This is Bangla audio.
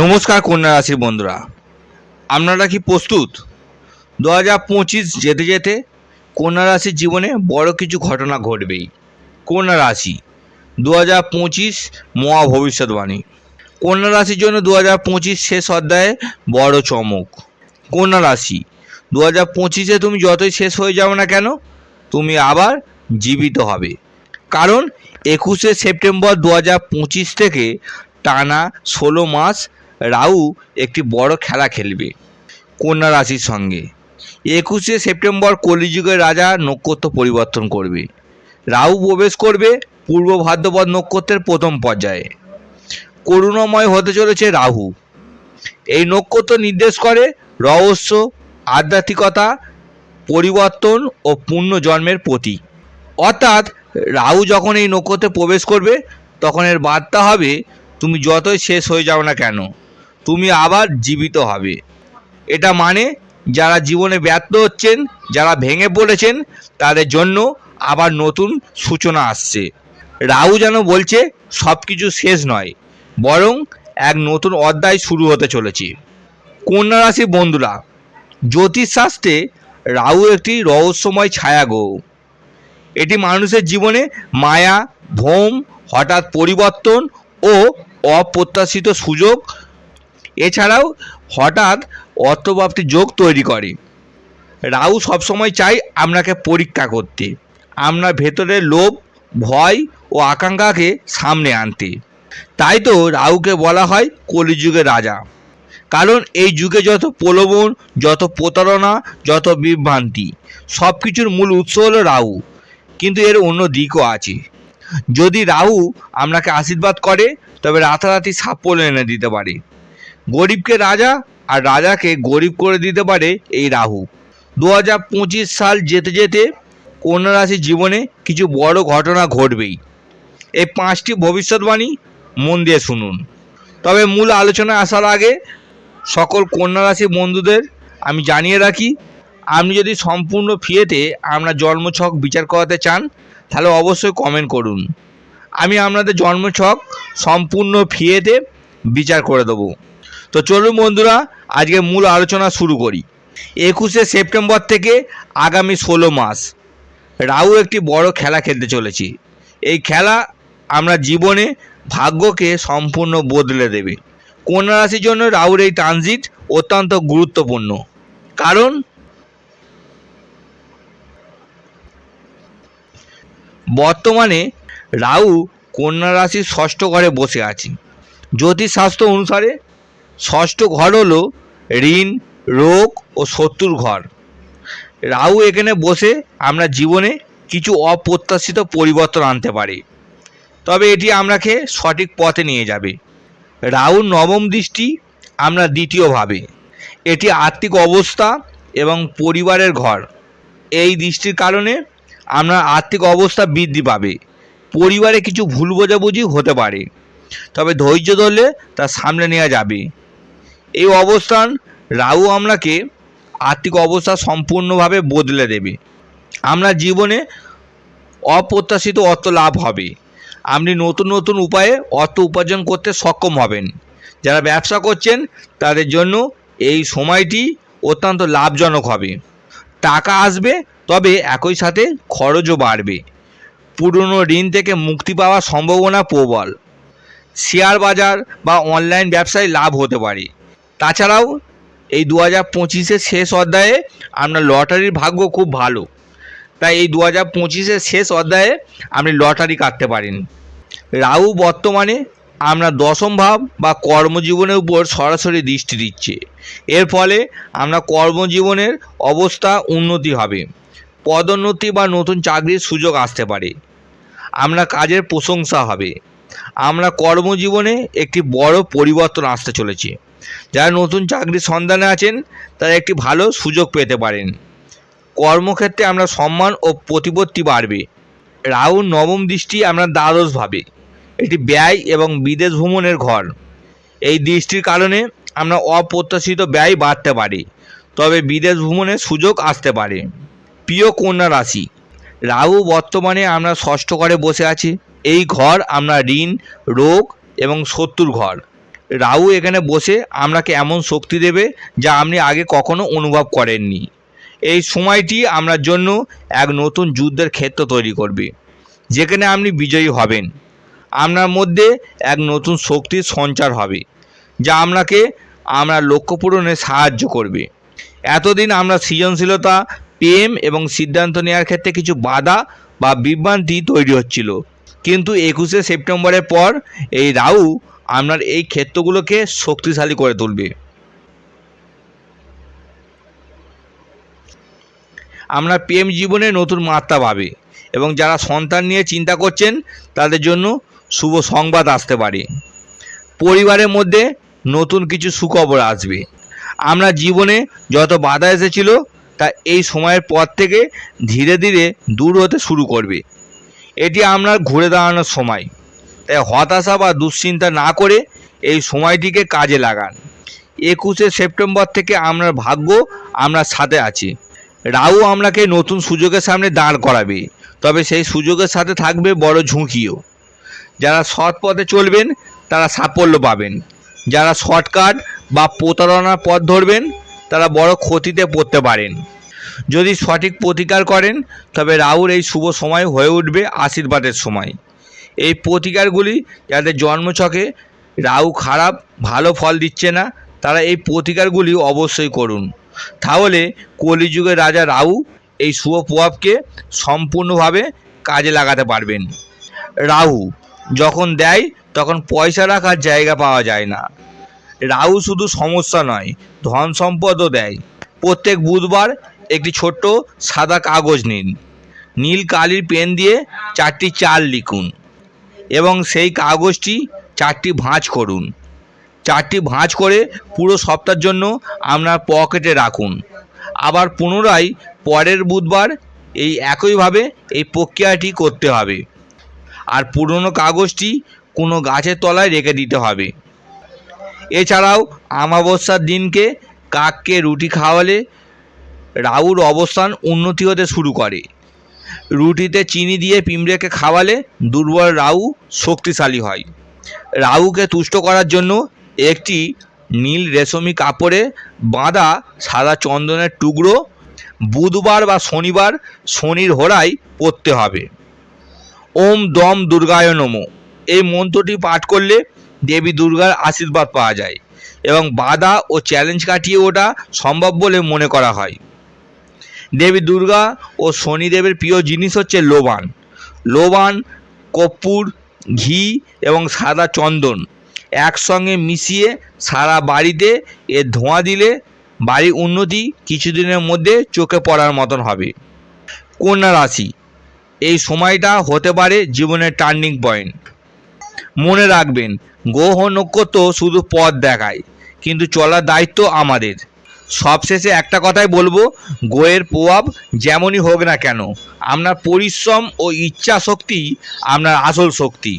নমস্কার কন্যা রাশির বন্ধুরা। আপনারা কি প্রস্তুত? দু হাজার পঁচিশ যেতে যেতে কন্যা রাশির জীবনে বড় কিছু ঘটনা ঘটবেই। কন্যা রাশি, দু হাজার পঁচিশ মহা ভবিষ্যৎবাণী কন্যা রাশির জন্য দু হাজার পঁচিশ শেষ অধ্যায়ে বড় চমক। কন্যা রাশি, দু হাজার পঁচিশে তুমি যতই শেষ হয়ে যাও না কেন, তুমি আবার জীবিত হবে। কারণ একুশে সেপ্টেম্বর দু হাজার পঁচিশ থেকে টানা ষোলো মাস রাহু একটি বড় খেলা খেলবে কন্যা রাশির সঙ্গে। একুশে সেপ্টেম্বর কলিযুগের রাজা নক্ষত্র পরিবর্তন করবে। রাহু প্রবেশ করবে পূর্ব ভাদ্রপদ নক্ষত্রের প্রথম পর্যায়ে। করুণাময় হতে চলেছে রাহু। এই নক্ষত্র নির্দেশ করে রহস্য, আধ্যাত্মিকতা, পরিবর্তন ও পূর্ণ পুণ্যজন্মের প্রতীক। অর্থাৎ রাহু যখন এই নক্ষত্রে প্রবেশ করবে, তখন এর বার্তা হবে, তুমি যতই শেষ হয়ে যাও না কেন। তুমি আবার জীবিত হবে। এটা মানে যারা জীবনে ব্যর্থ হচ্ছেন, যারা ভেঙে পড়েছেন, তাদের জন্য আবার নতুন সূচনা আসছে। রাহু যেন বলছে সব কিছু শেষ নয়, বরং এক নতুন অধ্যায় শুরু হতে চলেছে। কন্যা রাশির বন্ধুরা জ্যোতিষশাস্ত্রে রাহু একটি রহস্যময় ছায়াগ্রহ এটি মানুষের জীবনে মায়া, ভ্রম, হঠাৎ পরিবর্তন ও অপ্রত্যাশিত সুযোগ এছাড়াও হঠাৎ অর্থপ্রাপ্তি যোগ তৈরি করে। রাহু সবসময় চাই আপনাকে পরীক্ষা করতে। আপনার ভেতরের লোভ, ভয় ও আকাঙ্ক্ষাকে সামনে আনতে। তাই তো রাহুকে বলা হয় কলিযুগের রাজা। কারণ এই যুগে যত প্রলোভন, যত প্রতারণা, যত বিভ্রান্তি সব কিছুর মূল উৎস হলো রাহু। কিন্তু এর অন্য দিকও আছে। যদি রাহু আপনাকে আশীর্বাদ করে, তবে রাতারাতি সাফল্য এনে দিতে পারে। গরিবকে রাজা আর রাজাকে গরিব করে দিতে পারে এই রাহু। দু হাজার পঁচিশ সাল যেতে যেতে কন্যা রাশির জীবনে কিছু বড় ঘটনা ঘটবেই। এই পাঁচটি ভবিষ্যৎবাণী মন দিয়ে শুনুন। তবে মূল আলোচনায় আসার আগে সকল কন্যা বন্ধুদের আমি জানিয়ে রাখি, আপনি যদি সম্পূর্ণ ফিয়েতে আপনার জন্মছক বিচার করাতে চান, তাহলে অবশ্যই কমেন্ট করুন। আমি আপনাদের জন্মছক সম্পূর্ণ ফিয়েতে বিচার করে দেবো। তো চলুন বন্ধুরা, আজকে মূল আলোচনা শুরু করি। একুশে সেপ্টেম্বর থেকে আগামী ষোলো মাস, রাহু একটি বড় খেলা খেলতে চলেছে। এই খেলা আমরা জীবনে ভাগ্যকে সম্পূর্ণ বদলে দেবে। কন্যা রাশির জন্য রাহুর এই ট্রানজিট অত্যন্ত গুরুত্বপূর্ণ। কারণ, বর্তমানে রাহু কন্যা রাশির ষষ্ঠ ঘরে বসে আছে। জ্যোতিষশাস্ত্র অনুসারে ষষ্ঠ ঘর হলো ঋণ, রোগ ও শত্রুর ঘর। রাহু এখানে বসে আমরা জীবনে কিছু অপ্রত্যাশিত পরিবর্তন আনতে পারি। তবে এটি আমরাকে সঠিক পথে নিয়ে যাবে। রাহুর নবম দৃষ্টি আমরা দ্বিতীয়ভাবে এটি আর্থিক অবস্থা এবং পরিবারের ঘর। এই দৃষ্টির কারণে আপনার আর্থিক অবস্থা বৃদ্ধি পাবে। পরিবারে কিছু ভুল বোঝাবুঝি হতে পারে। তবে ধৈর্য ধরলে তা সামলে নেওয়া যাবে। এই অবস্থান রাহু আপনাকে আর্থিক অবস্থা সম্পূর্ণভাবে বদলে দেবে। আমরা জীবনে অপ্রত্যাশিত অর্থ লাভ হবে। আপনি নতুন নতুন উপায়ে অর্থ উপার্জন করতে সক্ষম হবেন। যারা ব্যবসা করছেন, তাদের জন্য এই সময়টি অত্যন্ত লাভজনক হবে। টাকা আসবে, তবে একই সাথে খরচও বাড়বে। পুরনো ঋণ থেকে মুক্তি পাওয়ার সম্ভাবনা প্রবল। শেয়ার বাজার বা অনলাইন ব্যবসায় লাভ হতে পারে। তাছাড়াও এই দু হাজার পঁচিশের শেষ অধ্যায়ে আপনার লটারির ভাগ্য খুব ভালো। তাই এই দু হাজার পঁচিশের শেষ অধ্যায়ে আপনি লটারি কাটতে পারেন। রাহু বর্তমানে আমরা দশম ভাব বা কর্মজীবনের উপর সরাসরি দৃষ্টি দিচ্ছে। এর ফলে আমরা কর্মজীবনের অবস্থা উন্নতি হবে। পদোন্নতি বা নতুন চাকরির সুযোগ আসতে পারে। আমরা কাজের প্রশংসা হবে। আমরা কর্মজীবনে একটি বড় পরিবর্তন আসতে চলেছে। যারা নতুন চাকরির সন্ধানে আছেন, তারা একটি ভালো সুযোগ পেতে পারেন। কর্মক্ষেত্রে আমরা সম্মান ও প্রতিপত্তি বাড়বে। রাহুর নবম দৃষ্টি আমরা দ্বাদশভাবে এটি ব্যয় এবং বিদেশ ভ্রমণের ঘর। এই দৃষ্টির কারণে আমরা অপ্রত্যাশিত ব্যয় বাড়তে পারি, তবে বিদেশ ভ্রমণের সুযোগ আসতে পারে। প্রিয় কন্যা রাশি, রাহু বর্তমানে আমরা ষষ্ঠ ঘরে বসে আছি। এই ঘর আমরা ঋণ, রোগ এবং শত্রুর ঘর। রাহু এখানে বসে আপনাকে এমন শক্তি দেবে যা আপনি আগে কখনো অনুভব করেননি। এই সময়টি আপনার জন্য এক নতুন যুদ্ধের ক্ষেত্র তৈরি করবে, যেখানে আপনি বিজয়ী হবেন। আপনার মধ্যে এক নতুন শক্তির সঞ্চার হবে, যা আপনাকে আমরা লক্ষ্য পূরণে সাহায্য করবে। এতদিন আমরা সৃজনশীলতা, প্রেম এবং সিদ্ধান্ত নেওয়ার ক্ষেত্রে কিছু বাধা বা বিভ্রান্তি তৈরি হচ্ছিল। কিন্তু একুশে সেপ্টেম্বরের পর এই রাহু আপনার এই ক্ষেত্রগুলোকে শক্তিশালী করে তুলবে। আপনার প্রেম জীবনে নতুন মাত্রা পাবে এবং যারা সন্তান নিয়ে চিন্তা করছেন, তাদের জন্য শুভ সংবাদ আসতে পারে। পরিবারের মধ্যে নতুন কিছু সুখবর আসবে। আপনার জীবনে যত বাধা এসেছিল, তা এই সময়ের পর থেকে ধীরে ধীরে দূর হতে শুরু করবে। এটি আপনার ঘুরে দাঁড়ানোর সময়। হতাশা বা দুশ্চিন্তা না করে এই সময়টিকে কাজে লাগান। একুশে সেপ্টেম্বর থেকে আপনার ভাগ্য আপনার সাথে আছে। রাহু আপনাকে নতুন সুযোগের সামনে দাঁড় করাবে, তবে সেই সুযোগের সাথে থাকবে বড় ঝুঁকিও। যারা সৎ পথে চলবেন, তারা সাফল্য পাবেন। যারা শর্টকাট বা প্রতারণার পথ ধরবেন, তারা বড় ক্ষতিতে পড়তে পারেন। যদি সঠিক প্রতিকার করেন, তবে রাহুর এই শুভ সময় হয়ে উঠবে আশীর্বাদের সময়। এই প্রতিকারগুলি যাদের জন্মছকে রাহু খারাপ, ভালো ফল দিচ্ছে না, তারা এই প্রতিকারগুলি অবশ্যই করুন। তাহলে কলিযুগের রাজা রাহু এই শুভ প্রভাবকে সম্পূর্ণভাবে কাজে লাগাতে পারবেন। রাহু যখন দেয়, তখন পয়সা রাখার জায়গা পাওয়া যায় না। রাহু শুধু সমস্যা নয়, ধন সম্পদও দেয়। প্রত্যেক বুধবার একটি ছোট্ট সাদা কাগজ নিন। নীল কালির পেন দিয়ে চারটি চাল লিখুন। এবং সেই কাগজটি চারটি ভাঁজ করুন। চারটি ভাঁজ করে পুরো সপ্তাহের জন্য আপনার পকেটে রাখুন। আবার পুনরায় পরের বুধবার এই একইভাবে এই প্রক্রিয়াটি করতে হবে। আর পুরনো কাগজটি কোনো গাছের তলায় রেখে দিতে হবে। এছাড়াও আমাবস্যার দিনকে কাককে রুটি খাওয়ালে রাহুর অবস্থান উন্নতি হতে শুরু করে। রুটিতে চিনি দিয়ে পিঁমড়েকে খাওয়ালে দুর্বল রাহু শক্তিশালী হয়। রাহুকে তুষ্ট করার জন্য একটি নীল রেশমি কাপড়ে বাঁধা সাদা চন্দনের টুকরো বুধবার বা শনিবার শনির হোড়ায় পরতে হবে। ওম দম দুর্গায় নমঃ। এই মন্ত্রটি পাঠ করলে দেবী দুর্গার আশীর্বাদ পাওয়া যায় এবং বাধা ও চ্যালেঞ্জ কাটিয়ে ওঠা সম্ভব বলে মনে করা হয়। দেবী দুর্গা ও শনিদেবের প্রিয় জিনিস হচ্ছে লোবান। লোবান, কর্পূর, ঘি এবং সাদা চন্দন একসঙ্গে মিশিয়ে সারা বাড়িতে এর ধোঁয়া দিলে বাড়ির উন্নতি কিছুদিনের মধ্যে চোখে পড়ার মতন হবে। কন্যা রাশি, এই সময়টা হতে পারে জীবনের টার্নিং পয়েন্ট মনে রাখবেন, গ্রহ নক্ষত্র শুধু পথ দেখায়, কিন্তু চলার দায়িত্ব আমাদের। সবশেষে একটা কথাই বলব, গোয়ের প্রভাব যেমনই হোক না কেন, আপনার পরিশ্রম ও ইচ্ছা শক্তি আপনার আসল শক্তি।